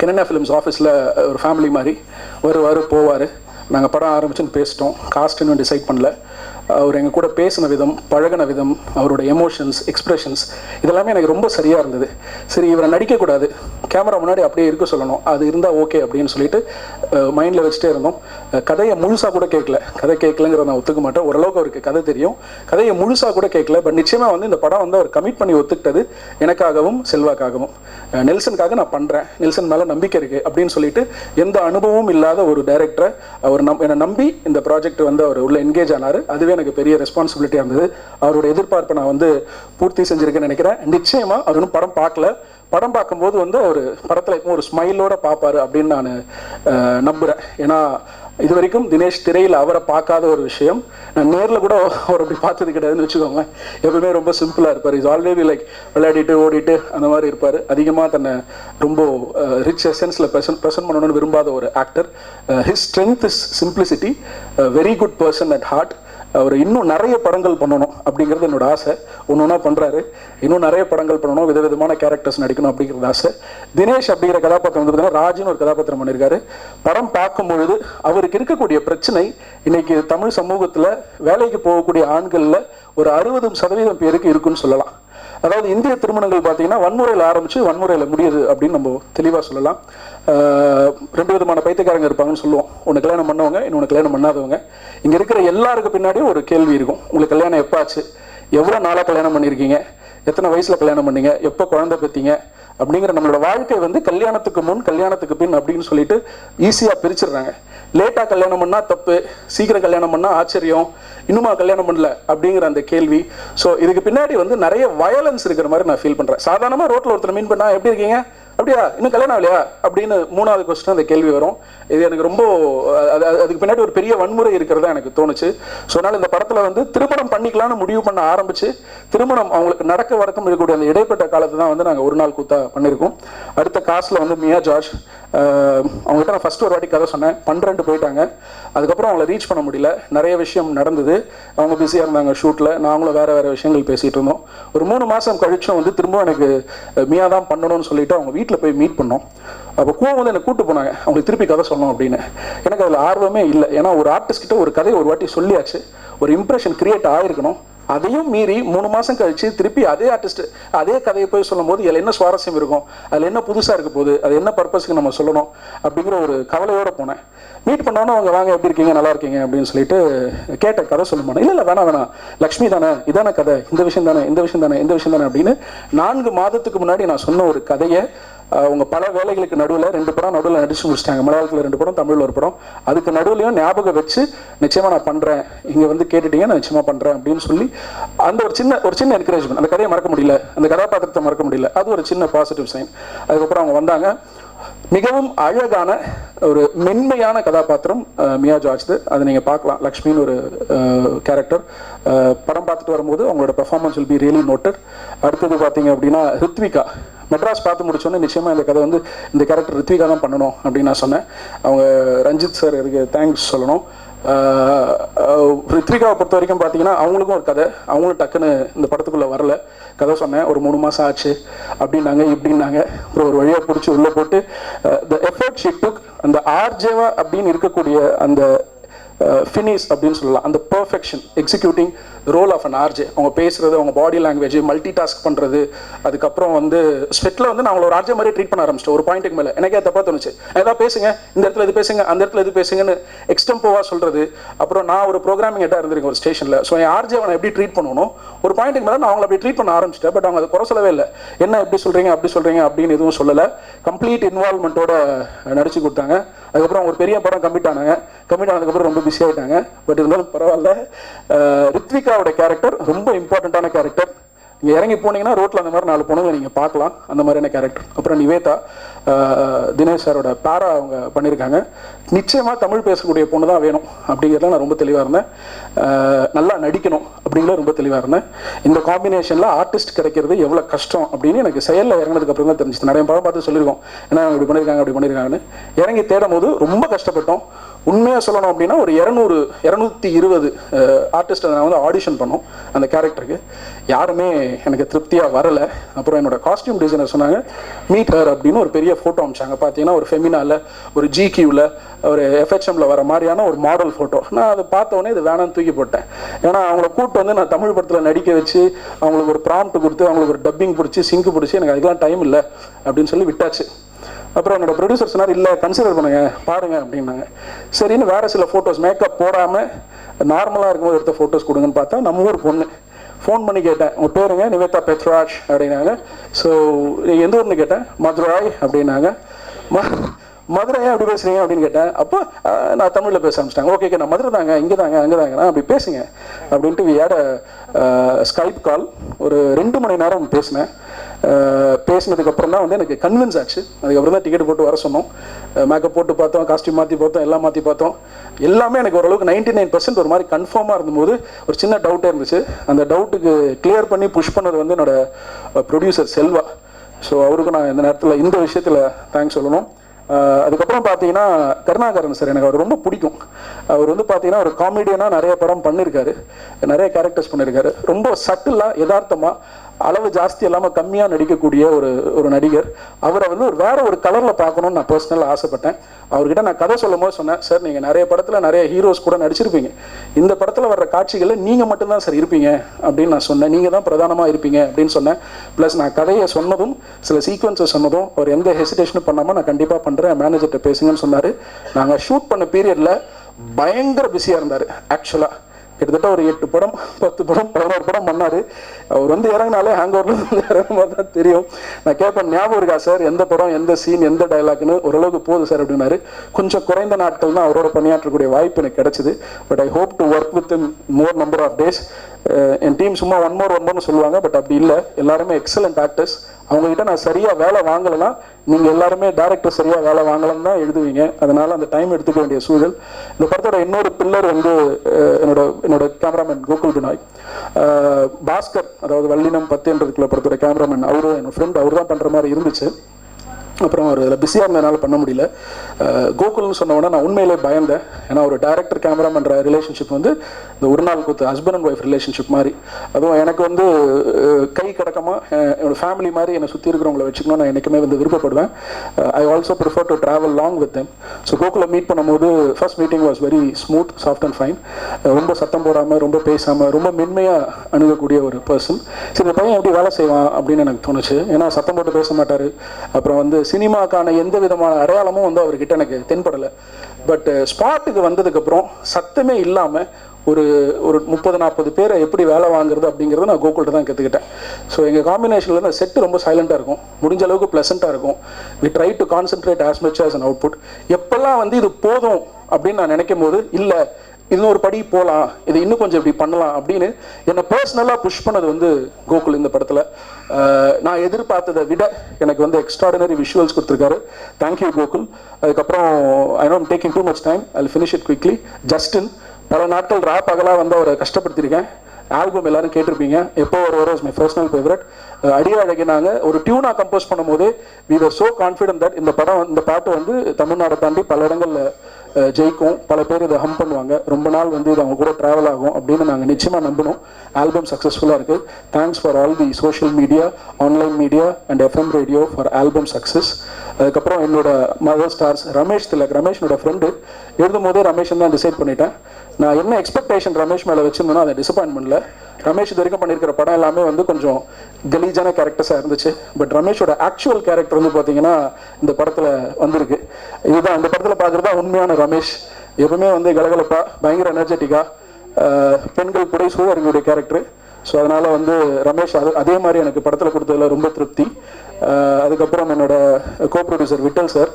கெனடா ஃபிலிம்ஸ் ஆஃபீஸில் ஒரு ஃபேமிலி மாதிரி வருவார் போவார். நாங்கள் படம் ஆரம்பிச்சுன்னு பேசிட்டோம். காஸ்ட் இன்னும் டிசைட் பண்ணல. அவர் எங்கள் கூட பேசின விதம் பழகின விதம் அவரோட எமோஷன்ஸ் எக்ஸ்ப்ரெஷன்ஸ் இதெல்லாமே எனக்கு ரொம்ப சரியாக இருந்தது. சரி இவரை நடிக்கக்கூடாது கேமரா முன்னாடி அப்படியே இருக்க சொல்லணும். அது இருந்தால் ஓகே அப்படின்னு சொல்லிட்டு மைண்டில் வச்சுட்டே இருந்தோம். கதையை முழுசாக கூட கேட்கல. கதை கேட்கலங்கிறத நான் ஒத்துக்க மாட்டேன். ஓரளவுக்கு அவருக்கு கதை தெரியும். கதையை முழுசாக கூட கேட்கல. பட் நிச்சயமாக வந்து இந்த படம் வந்து அவர் கமிட் பண்ணி ஒத்துக்கிட்டது எனக்காகவும் செல்வாக்காகவும். நெல்சனுக்காக நான் பண்ணுறேன் நெல்சன் மேலே நம்பிக்கை இருக்குது அப்படின்னு சொல்லிட்டு எந்த அனுபவமும் இல்லாத ஒரு டைரக்டரை அவர் நம் என்னை நம்பி இந்த ப்ராஜெக்ட் வந்து அவர் உள்ள என்கேஜ் ஆனார். அதுவே எனக்கு பெரிய ரெஸ்பான்சிபிலிட்டியாக இருந்தது. அவரோட எதிர்பார்ப்பை நான் வந்து பூர்த்தி செஞ்சுருக்கேன்னு நினைக்கிறேன். நிச்சயமாக அவர் இன்னும் படம் பார்க்கல. படம் பார்க்கும்போது வந்து அவர் படத்தில் ஒரு ஸ்மைலோட பார்ப்பாரு அப்படின்னு நான் நம்புகிறேன் ஏன்னா இது வரைக்கும் தினேஷ் திரையில் அவரை பார்க்காத ஒரு விஷயம். நான் நேரில் கூட அவர் அப்படி பார்த்தது கிடையாதுன்னு வச்சுக்கோங்க எப்பவுமே ரொம்ப சிம்பிளாக இருப்பார். இஸ் ஆல்ரெடி லைக் விளையாடிட்டு ஓடிட்டு அந்த மாதிரி இருப்பார். அதிகமாக தன்னை ரொம்ப ரிச் எசன்ஸில் ப்ரெசன்ட் ப்ரெசென்ட் பண்ணணும்னு விரும்பாத ஒரு actor his strength is simplicity very good person at heart அவர் இன்னும் நிறைய படங்கள் பண்ணணும் அப்படிங்கிறது என்னோட ஆசை. ஒன்று ஒன்றா பண்ணுறாரு இன்னும் நிறைய படங்கள் பண்ணணும். விதவிதமான கேரக்டர்ஸ் நடிக்கணும் அப்படிங்கிறது ஆசை. தினேஷ் அப்படிங்கிற கதாபாத்திரம் வந்து பார்த்தீங்கன்னா ராஜுன்னு ஒரு கதாபாத்திரம் பண்ணியிருக்காரு படம் பார்க்கும்பொழுது அவருக்கு இருக்கக்கூடிய பிரச்சனை இன்னைக்கு தமிழ் சமூகத்தில் வேலைக்கு போகக்கூடிய ஆண்களில் ஒரு அறுபது சதவீதம் பேருக்கு இருக்குன்னு சொல்லலாம். அதாவது இந்திய திருமணங்கள் பார்த்தீங்கன்னா வன்முறையில் ஆரம்பிச்சு வன்முறையில் முடியுது அப்படின்னு நம்ம தெளிவாக சொல்லலாம். ரெண்டு விதமான பைத்தியக்காரங்க இருப்பாங்கன்னு சொல்லுவோம். ஒன்று கல்யாணம் பண்ணவங்க இன்னொன்று கல்யாணம் பண்ணாதவங்க. இங்கே இருக்கிற எல்லாருக்கு பின்னாடியும் ஒரு கேள்வி இருக்கும். உங்களுக்கு கல்யாணம் எப்போ ஆச்சு எவ்வளோ நாளாக கல்யாணம் பண்ணியிருக்கீங்க எத்தனை வயசில் கல்யாணம் பண்ணீங்க? எப்போ குழந்தை பெற்றீங்க அப்படிங்கிற நம்மளோட வாழ்க்கை வந்து கல்யாணத்துக்கு முன் கல்யாணத்துக்கு பின் அப்படின்னு சொல்லிட்டு ஈஸியாக பிரிச்சிடுறாங்க. லேட்டாக கல்யாணம் பண்ணால் தப்பு சீக்கிரம் கல்யாணம் பண்ணால் ஆச்சரியம் இன்னுமா கல்யாணம் பண்ணல அப்படிங்கிற அந்த கேள்வி. ஸோ இதுக்கு பின்னாடி வந்து நிறைய வயலன்ஸ் இருக்கிற மாதிரி நான் ஃபீல் பண்ணுறேன் சாதாரணமாக ரோட்டில் ஒருத்தர் மீன் பண்ணா எப்படி இருக்கீங்க? அப்படியா? இன்னும் கல்யாணம் ஆகலையா? அப்படின்னு மூணாவது கொஸ்டின் அந்த கேள்வி வரும். இது எனக்கு ரொம்ப அதுக்கு பின்னாடி ஒரு பெரிய வன்முறை இருக்கிறதா எனக்கு தோணுச்சு. ஸோ அதனால் இந்த படத்தில் வந்து திருமணம் பண்ணிக்கலாம்னு முடிவு பண்ண ஆரம்பிச்சு திருமணம் அவங்களுக்கு நடக்க வடக்கம் இருக்கக்கூடிய அந்த இடைப்பட்ட காலத்தை தான் வந்து நாங்கள் ஒரு நாள் கூத்தா பண்ணியிருக்கோம் அடுத்த காசில் வந்து மியா ஜார்ஜ் அவங்கள்ட்ட நான் ஃபஸ்ட் ஒரு வாட்டி கதை சொன்னேன். பன்னிரெண்டு போயிட்டாங்க. அதுக்கப்புறம் அவங்கள ரீச் பண்ண முடியல. நிறைய விஷயம் நடந்தது. அவங்க பிஸியாக இருந்தாங்க ஷூட்டில் நாங்களும் வேறு வேறு விஷயங்கள் பேசிகிட்டு இருந்தோம். ஒரு மூணு மாதம் கழிச்சும் வந்து திரும்ப எனக்கு மியா தான் பண்ணணும்னு சொல்லிட்டு அவங்க வீட்டில் போய் மீட் பண்ணோம். அப்போ கூவம் வந்து என்னை கூட்டு போனாங்க. அவங்களுக்கு திருப்பி கதை சொல்லணும் அப்படின்னு. எனக்கு அதில் ஆர்வமே இல்லை. ஏன்னா ஒரு ஆர்டிஸ்ட் கிட்ட ஒரு கதையை ஒரு வாட்டி சொல்லியாச்சு. ஒரு இம்ப்ரெஷன் கிரியேட் ஆயிருக்கணும். அதையும் மீறி மூணு மாசம் கழிச்சு திருப்பி அதே ஆர்டிஸ்ட் அதே கதையை போய் சொல்லும் போது இதில் என்ன சுவாரஸ்யம் இருக்கும்? அதில் என்ன புதுசா இருக்க போகுது? அது என்ன பர்பஸ்க்கு நம்ம சொல்லணும்? அப்படிங்கிற ஒரு கவலையோட போனேன். மீட் பண்ணோன்னே அவங்க வாங்க எப்படி இருக்கீங்க? நல்லா இருக்கீங்க? அப்படின்னு சொல்லிட்டு கேட்ட கதை சொல்ல இல்லை இல்லை வேணாம் வேணாம். லக்ஷ்மி தானே? இதான கதை? இந்த விஷயம் தானே? இந்த விஷயம் தானே? இந்த விஷயம் தானே? அப்படின்னு நான்கு மாதத்துக்கு முன்னாடி நான் சொன்ன ஒரு கதையை அவங்க பல வேலைகளுக்கு நடுவில் ரெண்டு படம் நடுவில் நடிச்சு முடிச்சிட்டாங்க. மலையாளத்தில் ரெண்டு படம் தமிழில் ஒரு படம். அதுக்கு நடுவுலையும் ஞாபகம் வச்சு நிச்சயமா நான் பண்றேன். இங்க வந்து கேட்டுட்டீங்க நான் நிச்சயமா பண்றேன் அப்படின்னு சொல்லி அந்த ஒரு சின்ன ஒரு சின்ன என்கரேஜ்மெண்ட் அந்த கதையை மறக்க முடியல. அந்த கதாபாத்திரத்தை மறக்க முடியல. அது ஒரு சின்ன பாசிட்டிவ் சைன் அதுக்கப்புறம் அவங்க வந்தாங்க. மிகவும் அழகான ஒரு மென்மையான கதாபாத்திரம் மியா ஜார்ஜ் அதை நீங்கள் பார்க்கலாம். லக்ஷ்மின்னு ஒரு கேரக்டர் படம் பார்த்துட்டு வரும்போது அவங்களோட performance will be really noted அடுத்தது பார்த்தீங்க அப்படின்னா ரித்விகா. மெட்ராஸ் பார்த்து முடிச்சோன்னே நிச்சயமாக இந்த கதை வந்து இந்த கேரக்டர் ரித்விகா தான் பண்ணணும் அப்படின்னு நான் சொன்னேன். அவங்க ரஞ்சித் சார் இதுக்கு தேங்க்ஸ் சொல்லணும். ரித்விகாவை பொறுத்த வரைக்கும் பார்த்தீங்கன்னா அவங்களுக்கும் ஒரு கதை. அவங்களும் டக்குன்னு இந்த படத்துக்குள்ளே வரல. கதை சொன்னேன் ஒரு மூணு மாதம் ஆச்சு அப்படின்னாங்க இப்படின்னாங்க. அப்புறம் ஒரு வழியாக பிடிச்சி உள்ளே போட்டு த எஃபர்ட் ஷீ டுக் அந்த ஆர்ஜேவா அப்படின்னு இருக்கக்கூடிய அந்த ஃபினிஷ் அப்படின்னு சொல்லலாம். அந்த perfection executing role of an RJ அவங்க பேசுறது அவங்க பாடி லாங்குவேஜ் மல்டி டாஸ்க் பண்ணுறது அதுக்கப்புறம் வந்து ஸ்வெட்டில் வந்து நான் அவங்கள ஒரு ஆர்ஜே மாதிரி ட்ரீட் பண்ண ஆரம்பிச்சிட்டேன். ஒரு பாயிண்ட்டுக்கு மேலே. எனக்கே தப்பாக தோணுச்சு. ஏதாவது பேசுங்க. இந்த இடத்துல இது பேசுங்க. அந்த இடத்துல இது பேசுங்கன்னு எக்ஸ்டம்போவாக சொல்கிறது அப்புறம் நான் ஒரு ப்ரோக்ராமிங் ஹெட்டாக இருந்திருக்கேன் ஒரு ஸ்டேஷனில் ஸோ என் ஆர்ஜே அவனை எப்படி ட்ரீட் பண்ணணும் ஒரு பாயிண்ட்டுக்கு மேலே நான் அவங்கள அப்படி ட்ரீட் பண்ண ஆரம்பிச்சிட்டேன். பட் அவங்க அதை குறை சொல்லவே இல்லை. என்ன எப்படி சொல்கிறீங்க அப்படி சொல்கிறீங்க அப்படின்னு எதுவும் சொல்லலை. கம்ப்ளீட் இன்வால்மெண்ட்டோட நடிச்சு கொடுத்தாங்க. அதுக்கப்புறம் அவங்க ஒரு பெரிய படம் கம்மிட் ஆனாங்க கம்மிட் ஆனதுக்கப்புறம் ரொம்ப பிஸி ஆயிட்டாங்க. பட் இருந்தாலும் பரவாயில்ல. ரித்விகாவோட கேரக்டர் ரொம்ப இம்பார்ட்டண்ட்டான கேரக்டர் நீங்கள் இறங்கி போனீங்கன்னா ரோட்டில் அந்த மாதிரி நாலு பொண்ணுங்க நீங்கள் பார்க்கலாம். அந்த மாதிரியான கேரக்டர் அப்புறம் நிவேதா தினேஷ் சாரோட பேரா அவங்க பண்ணியிருக்காங்க நிச்சயமாக தமிழ் பேசக்கூடிய பொண்ணு தான் வேணும் அப்படிங்கிறதுல நான் ரொம்ப தெளிவாக இருந்தேன். நல்லா நடிக்கணும் அப்படிங்கிறத ரொம்ப தெளிவாக இருந்தேன். இந்த காம்பினேஷனில் ஆர்டிஸ்ட் கிடைக்கிறது எவ்வளோ கஷ்டம் அப்படின்னு எனக்கு செயலில் இறங்கினதுக்கு அப்புறம் தான் தெரிஞ்சிச்சு நிறைய படம் பார்த்து சொல்லியிருக்கோம். ஏன்னா இப்படி பண்ணியிருக்காங்க அப்படி பண்ணியிருக்காங்கன்னு இறங்கி தேடும் போது ரொம்ப கஷ்டப்பட்டோம். உண்மையாக சொல்லணும் அப்படின்னா ஒரு இரநூறு இரநூத்தி இருபது ஆர்டிஸ்ட் நான் வந்து ஆடிஷன் பண்ணோம் அந்த கேரக்டருக்கு யாருமே எனக்கு திருப்தியாக வரலை. அப்புறம் என்னோட காஸ்டியூம் டிசைனர் சொன்னாங்க மீட் ஹர் அப்படின்னு ஒரு பெரிய ஃபோட்டோ அமிச்சாங்க பார்த்தீங்கன்னா ஒரு ஃபெமினாவில் ஒரு ஜிகியூவில் ஒரு எஃப்ஹெச்எம்ல வர மாதிரியான ஒரு மாடல் ஃபோட்டோ நான் அதை பார்த்தோன்னே இது வேணாம்னு தூக்கி போட்டேன். ஏன்னா அவங்கள கூப்பிட்டு வந்து நான் தமிழ் படத்தில் நடிக்க வச்சு அவங்களுக்கு ஒரு ப்ராம்ப்ட் கொடுத்து அவங்களுக்கு ஒரு டப்பிங் பிடிச்சி சிங்க் பிடிச்சி எனக்கு அதுக்கெல்லாம் டைம் இல்லை அப்படின்னு சொல்லி விட்டாச்சு. அப்புறம் என்னோட ப்ரொடியூசர் சொன்னார் இல்லை கன்சிடர் பண்ணுங்க பாருங்க அப்படின்னாங்க. சரின்னு வேற சில ஃபோட்டோஸ் மேக்கப் போடாமல் நார்மலாக இருக்கும்போது எடுத்த ஃபோட்டோஸ் கொடுங்கன்னு பார்த்தா நம்ம ஊர் பொண்ணு. ஃபோன் பண்ணி கேட்டேன் உங்கள் பேருங்க நிவேதா பெத்ராஜ் அப்படின்னாங்க. ஸோ எந்த ஊர்னு கேட்டேன் மதுராய் அப்படின்னாங்க. ம மதுரை ஏன் அப்படி பேசுறீங்க? அப்படின்னு கேட்டேன். அப்போ நான் தமிழில் பேச ஆரம்பிச்சிட்டாங்க. ஓகே நான் மதுரை தாங்க இங்கே தாங்க அங்கே தாங்க அப்படி பேசுங்க அப்படின்ட்டு ஏட ஸ்கைப் கால் ஒரு ரெண்டு மணி நேரம் பேசினேன். பேசினதுக்கு அப்புறம் தான் வந்து எனக்கு கன்வின்ஸ் ஆச்சு. அதுக்கப்புறம் தான் டிக்கெட் போட்டு வர சொன்னோம். மேக்கப் போட்டு பார்த்தோம் காஸ்டியூம் மாற்றி பார்த்தோம் எல்லாம் மாற்றி பார்த்தோம். எல்லாமே எனக்கு ஓரளவுக்கு நைன்டி நைன் பர்சன்ட் ஒரு மாதிரி கன்ஃபார்மாக இருந்தபோது ஒரு சின்ன டவுட்டே இருந்துச்சு. அந்த டவுட்டுக்கு கிளியர் பண்ணி புஷ் பண்ணது வந்து என்னோட ப்ரொடியூசர் செல்வா. ஸோ அவருக்கு நான் இந்த நேரத்தில் இந்த விஷயத்தில் தேங்க்ஸ் சொல்லணும். அதுக்கப்புறம் பார்த்தீங்கன்னா கருணாகரன் சார் எனக்கு அவர் ரொம்ப பிடிக்கும். அவர் வந்து பார்த்தீங்கன்னா ஒரு காமெடியனாக நிறைய படம் பண்ணியிருக்காரு நிறைய கேரக்டர்ஸ் பண்ணியிருக்காரு ரொம்ப சட்டிலாக யதார்த்தமாக அளவு ஜாஸ்தி இல்லாமல் கம்மியாக நடிக்கக்கூடிய ஒரு ஒரு நடிகர். அவரை வந்து ஒரு வேற ஒரு கலரில் பார்க்கணும்னு நான் பர்சனலாக ஆசைப்பட்டேன். அவர்கிட்ட நான் கதை சொல்லும் போது சொன்னேன் சார் நீங்கள் நிறைய படத்தில் நிறைய ஹீரோஸ் கூட நடிச்சிருப்பீங்க. இந்த படத்தில் வர்ற காட்சிகளில் நீங்கள் மட்டும்தான் சார் இருப்பீங்க அப்படின்னு நான் சொன்னேன். நீங்கள் தான் பிரதானமாக இருப்பீங்க அப்படின்னு சொன்னேன். ப்ளஸ் நான் கதையை சொன்னதும் சில சீக்வன்ஸை சொன்னதும் அவர் எந்த ஹெசிடேஷனும் பண்ணாமல் நான் கண்டிப்பாக பண்ணுறேன் மேனேஜர்கிட்ட பேசுங்கன்னு சொன்னார். நாங்கள் ஷூட் பண்ண பீரியடில் பயங்கர பிஸியாக இருந்தார் ஆக்சுவலாக கிட்டத்தட்ட ஒரு எட்டு படம் பத்து படம் பதினோரு படம் பண்ணாரு. அவர் வந்து இறங்கினாலே ஹேங் இறங்கும் போது தான் தெரியும். நான் கேட்பேன் ஞாபகம் இருக்கா சார் எந்த படம் எந்த சீன் எந்த டைலாக்னு ஓரளவுக்கு போகுது சார் அப்படின்னாரு. கொஞ்சம் குறைந்த நாட்கள் தான் அவரோட பணியாற்றக்கூடிய வாய்ப்பு எனக்கு கிடைச்சது. But I hope to work with more number of days N team சும்மா ஒன் மோர் ஒன் மோர்னு சொல்லுவாங்க பட் அப்படி இல்லை. எல்லாருமே எக்ஸலண்ட் ஆக்டர்ஸ் அவங்க கிட்ட நான் சரியா வேலை வாங்கலைன்னா நீங்க எல்லாருமே டேரக்டர் சரியா வேலை வாங்கலன்னு தான் எழுதுவீங்க. அதனால அந்த டைம் எடுத்துக்க வேண்டிய சூழல். இந்த படத்தோட இன்னொரு பில்லர் வந்து என்னோட என்னோட கேமராமேன் கோகுல் பினாய். பாஸ்கர் அதாவது வல்லினம் என்ற படத்தோட கேமராமேன் அவரு என்னோட ஃப்ரெண்ட் அவர் தான் பண்ற மாதிரி இருந்துச்சு. அப்புறம் அவர் இதில் பிஸியாக இருந்ததுனால பண்ண முடியல. கோகுல்னு சொன்ன நான் உண்மையிலே பயந்தேன். ஏன்னா ஒரு டேரக்டர் கேமராமேன்ற ரிலேஷன்ஷிப் வந்து இந்த ஒரு நாள் குத்து ஹஸ்பண்ட் அண்ட் ஒய்ஃப் ரிலேஷன்ஷிப் மாதிரி. அதுவும் எனக்கு வந்து கை கடக்கமாக என்னோடய ஃபேமிலி மாதிரி என்னை சுற்றி இருக்கிறவங்கள வச்சுக்கணும் நான் என்றைக்குமே வந்து விருப்பப்படுவேன். I also prefer to travel long with them so கோகுலை meet பண்ணும்போது first meeting was very smooth soft and fine ரொம்ப சத்தம் போடாமல் ரொம்ப பேசாமல் ரொம்ப மென்மையாக அணுகக்கூடிய ஒரு பர்சன் சரி இந்த பையன் எப்படி வேலை செய்வான் அப்படின்னு எனக்கு தோணுச்சு. ஏன்னா சத்தம் போட்டு பேச மாட்டார். அப்புறம் வந்து சினிமாக்கான எந்த விதமான அடையாளமும் வந்து அவர்கிட்ட எனக்கு தென்படலை. பட் ஸ்பாட்டுக்கு uh, வந்ததுக்கப்புறம் சத்தமே இல்லாமல் ஒரு ஒரு முப்பது நாற்பது பேரை எப்படி வேலை வாங்குறது அப்படிங்கிறத நான் கோகுல்கிட்ட தான் கற்றுக்கிட்டேன் ஸோ எங்கள் காம்பினேஷனில் இந்த செட்டு ரொம்ப சைலண்ட்டாக இருக்கும். முடிஞ்ச அளவுக்கு ப்ளசண்ட்டாக இருக்கும். We try to concentrate as much as an output எப்பெல்லாம் வந்து இது போதும் அப்படின்னு நான் நினைக்கும் போது இல்லை இன்னொரு படி போகலாம் இது இன்னும் கொஞ்சம் இப்படி பண்ணலாம் அப்படின்னு என்னை பர்சனலாக புஷ் பண்ணது வந்து கோகுல் இந்த படத்தில். நான் எதிர்பார்த்ததை விட எனக்கு வந்து எக்ஸ்ட்ராடினரி விஷுவல்ஸ் கொடுத்துருக்காரு. Thank you Gokul. அதுக்கப்புறம் I know taking too much time I finish it quickly just in பல நாட்கள் ரா பகலாக வந்து அவரை கஷ்டப்படுத்தியிருக்கேன். ஆல்பம் எல்லாரும் கேட்டிருப்பீங்க. எப்போ ஒரு வரும் மை பர்சனல் ஃபேவரட் அடியழகினாங்க ஒரு டியூனா கம்போஸ் பண்ணும்போது we were so confident that இந்த படம் இந்த பாட்டு வந்து தமிழ்நாடை தாண்டி பல இடங்களில் ஜெயிக்கும். பல பேர் இதை ஹம் பண்ணுவாங்க. ரொம்ப நாள் வந்து இது அவங்க கூட ட்ராவல் ஆகும் அப்படின்னு நாங்கள் நிச்சயமாக நம்பினோம். ஆல்பம் சக்ஸஸ்ஃபுல்லாக இருக்குது thanks for all the social media online media and FM radio for album success அதுக்கப்புறம் என்னோட மதர் ஸ்டார்ஸ் ரமேஷ் திலக். ரமேஷனோட ஃப்ரெண்டு எழுதும் போதே ரமேஷன் தான் டிசைட் பண்ணிட்டேன். நான் என்ன எக்ஸ்பெக்டேஷன் ரமேஷ் மேலே வச்சுருந்தேனோ அதை டிசப்பாயின்மெண்ட்டில் ரமேஷ் இது வரைக்கும் பண்ணியிருக்கிற படம் எல்லாமே வந்து கொஞ்சம் கலீஜான கேரக்டர்ஸாக இருந்துச்சு. பட் ரமேஷோட ஆக்சுவல் கேரக்டர் வந்து பார்த்தீங்கன்னா இந்த படத்தில் வந்திருக்கு. இதுதான் இந்த படத்தில் பார்க்குறது தான் உண்மையான ரமேஷ். எப்பவுமே வந்து கலகலப்பா பயங்கர எனர்ஜெட்டிக்காக பெண்கள் புடை சூழறிஞருடைய கேரக்டர் ஸோ அதனால வந்து ரமேஷ் அது அதே மாதிரி எனக்கு படத்தில் கொடுத்ததுல ரொம்ப திருப்தி. அதுக்கப்புறம் என்னோட co producer Vittal sir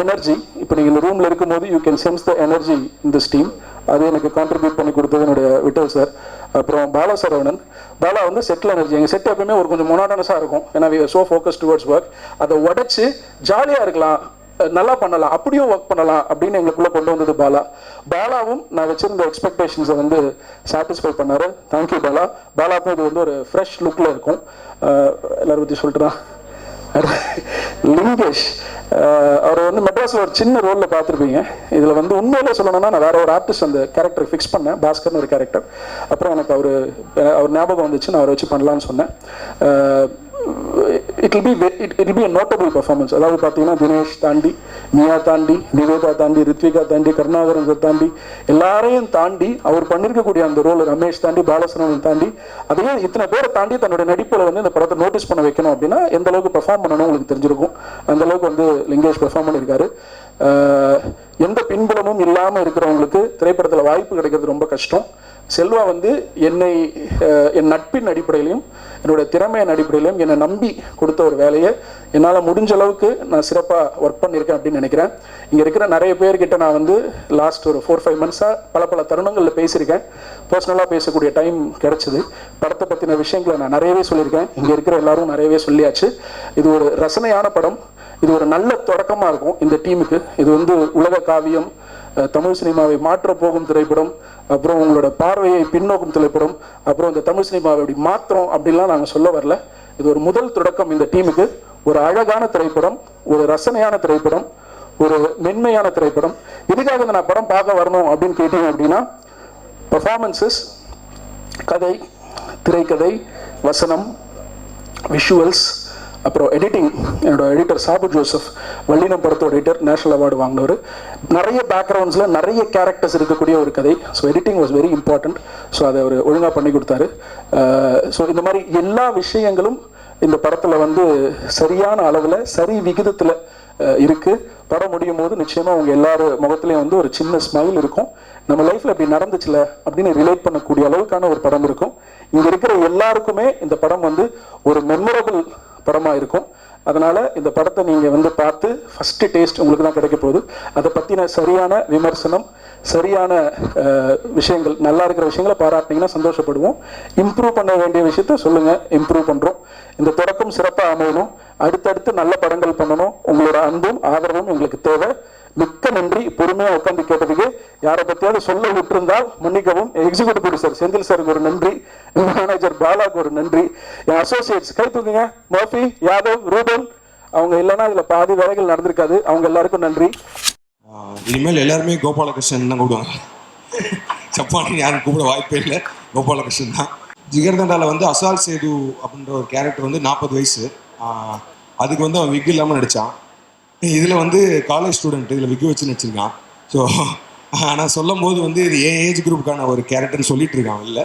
energy இப்போ நீங்கள் இந்த ரூமில் இருக்கும்போது you can sense the energy இந்த ஸ்டீம் அது எனக்கு கான்ட்ரிபியூட் பண்ணி கொடுத்தது என்னுடைய விட்டல் சார் அப்புறம் பாலா சரவணன். பாலா வந்து செட்டில் எனர்ஜி எங்கள் செட் எப்பவுமே ஒரு கொஞ்சம் மொனாடனஸாக இருக்கும். ஏன்னா ஸோ ஃபோக்கஸ் டுவர்ட்ஸ் ஒர்க் அதை உடச்சி ஜாலியாக இருக்கலாம். நல்லா பண்ணலாம். அப்படியும் ஒர்க் பண்ணலாம் அப்படின்னு எங்களுக்குள்ள கொண்டு வந்தது பாலா. பாலாவும் நான் வச்சிருந்த எக்ஸ்பெக்டேஷன்ஸை வந்து சாட்டிஸ்ஃபை பண்ணாரு. தேங்க்யூ பாலா. பாலாவுக்கும் இது வந்து ஒரு ஃப்ரெஷ் லுக்கில் இருக்கும். எல்லாரும் பற்றி சொல்லிட்டுறான் லிங்கேஷ் அவர் வந்து மெட்ராஸில் ஒரு சின்ன ரோலில் பார்த்துருப்பீங்க. இதில் வந்து உண்மையிலே சொல்லணும்னா நான் வேற ஒரு ஆர்டிஸ்ட் அந்த கேரக்டர் ஃபிக்ஸ் பண்ணேன். பாஸ்கர்னு ஒரு கேரக்டர் அப்புறம் எனக்கு அவர் அவர் ஞாபகம் வந்துச்சு நான் அவரை வச்சு பண்ணலான்னு சொன்னேன். It be it it be notable performance அதாவது பார்த்தீங்கன்னா தினேஷ் தாண்டி மியா தாண்டி நிவேதா தாண்டி ரித்விகா தாண்டி கருணாகரன் தாண்டி எல்லாரையும் தாண்டி அவர் பண்ணியிருக்கக்கூடிய அந்த ரோல் ரமேஷ் தாண்டி பாலசரவணன் தாண்டி அதையே இத்தனை பேரை தாண்டி தன்னோட நடிப்பில் வந்து இந்த படத்தை நோட்டீஸ் பண்ண வைக்கணும் அப்படின்னா எந்த அளவுக்கு பெர்ஃபார்ம் பண்ணணும் உங்களுக்கு தெரிஞ்சிருக்கும். அந்த அளவுக்கு வந்து லிங்கேஷ் பெர்ஃபார்ம் பண்ணியிருக்காரு. எந்த பின்புலமும் இல்லாமல் இருக்கிறவங்களுக்கு திரைப்படத்தில் வாய்ப்பு கிடைக்கிறது ரொம்ப கஷ்டம். செல்வா வந்து என்னை என் நட்பின் அடிப்படையிலையும் என்னோட திறமையின் அடிப்படையிலையும் என்னை நம்பி கொடுத்த ஒரு வேலையை என்னால் முடிஞ்ச அளவுக்கு நான் சிறப்பாக ஒர்க் பண்ணியிருக்கேன் அப்படின்னு நினைக்கிறேன். இங்கே இருக்கிற நிறைய பேர்கிட்ட நான் வந்து லாஸ்ட் ஒரு ஃபோர் ஃபைவ் மந்த்ஸாக பல பல தருணங்களில் பேசியிருக்கேன். பர்சனலாக பேசக்கூடிய டைம் கிடைச்சிது. படத்தை பற்றின விஷயங்களை நான் நிறையவே சொல்லியிருக்கேன். இங்கே இருக்கிற எல்லாரும் நிறையவே சொல்லியாச்சு. இது ஒரு ரசனையான படம். இது ஒரு நல்ல தொடக்கமாக இருக்கும் இந்த டீமுக்கு இது வந்து உலக காவியம் தமிழ் சினிமாவை மாற்றப் போகும் திரைப்படம் அப்புறம் உங்களோட பார்வையை பின்னோக்கும் திரைப்படம் அப்புறம் இந்த தமிழ் சினிமாவை இப்படி மாத்திரம் அப்படின்லாம் நாங்கள் சொல்ல வரல. இது ஒரு முதல் தொடக்கம் இந்த டீமுக்கு. ஒரு அழகான திரைப்படம் ஒரு ரசனையான திரைப்படம் ஒரு மென்மையான திரைப்படம். இதுக்காக இந்த நான் படம் பார்க்க வரணும் அப்படின்னு கேட்டீங்க அப்படின்னா பர்ஃபார்மன்சஸ் கதை திரைக்கதை வசனம் விஷுவல்ஸ் அப்புறம் எடிட்டிங் என்னோட எடிட்டர் சாபு ஜோசப் வள்ளினம் படத்தோட எடிட்டர் நேஷனல் அவார்டு வாங்கினவர். நிறைய பேக்ரவுண்ட்ஸில் நிறைய கேரக்டர்ஸ் இருக்கக்கூடிய ஒரு கதை. So editing was very important so அதை அவர் ஒழுங்காக பண்ணி கொடுத்தாரு. Uh, ஸோ இந்த மாதிரி எல்லா விஷயங்களும் இந்த படத்தில் வந்து சரியான அளவில் சரி விகிதத்தில் uh, இருக்கு. படம் முடியும் போது நிச்சயமா அவங்க எல்லாரும் முகத்துலயும் வந்து ஒரு சின்ன ஸ்மைல் இருக்கும். நம்ம லைஃப்ல இப்படி நடந்துச்சுல அப்படின்னு ரிலேட் பண்ணக்கூடிய அளவுக்கான ஒரு படம் இருக்கும். இங்க இருக்கிற எல்லாருக்குமே இந்த படம் வந்து ஒரு மெமரபிள் படமா இருக்கும். அதனால இந்த படத்தை நீங்க வந்து பார்த்து ஃபர்ஸ்ட் டேஸ்ட் உங்களுக்கு தான் கிடைக்க போகுது. அதை பத்தின சரியான விமர்சனம் சரியான விஷயங்கள் நல்லா இருக்கிற விஷயங்களை பாராட்டினீங்கன்னா சந்தோஷப்படுவோம். இம்ப்ரூவ் பண்ண வேண்டிய விஷயத்த சொல்லுங்க இம்ப்ரூவ் பண்றோம். இந்த தொடக்கம் சிறப்பாக அமையணும். அடுத்தடுத்து நல்ல படங்கள் பண்ணணும். உங்களோட அன்பும் ஆதரவும் எங்களுக்கு தேவை. மிக்க நன்றி பொறுமையாக உட்காந்து கேட்டதுக்கு. யாரை பற்றியாவது சொல்ல விட்டிருந்தால் மன்னிக்கவும். எக்ஸிக்யூட்டிவ் ப்ரொடியூசர் செந்தில் சாருக்கு ஒரு நன்றி. மேனேஜர் பாலாக்கு ஒரு நன்றி. என் அசோசியேட்ஸ் கை தூக்குங்க. மோஃபி யாதவ் ரூபன் அவங்க இல்லைன்னா இதில் பாதி வேலைகள் நடந்திருக்காது. அவங்க எல்லாருக்கும் நன்றி. இனிமேல் எல்லாருமே கோபாலகிருஷ்ணன் தான் கூப்பிடுவாங்க. சப்பானுக்கு யாரும் கூப்பிட வாய்ப்பே இல்லை. கோபாலகிருஷ்ணன் தான். ஜிகர்தண்டாவில் வந்து அசால் சேது அப்படின்ற ஒரு கேரக்டர் வந்து நாற்பது வயசு. அதுக்கு வந்து அவன் விக் இல்லாமல் நடித்தான் இதில் வந்து காலேஜ் ஸ்டூடெண்ட் இதில் விக்கி வச்சு நடிச்சிருக்கான் ஸோ ஆனால் சொல்லும் போது வந்து இது ஏன் ஏஜ் குரூப்புக்கான ஒரு கேரக்டர்னு சொல்லிட்டு இருக்கான் இல்லை?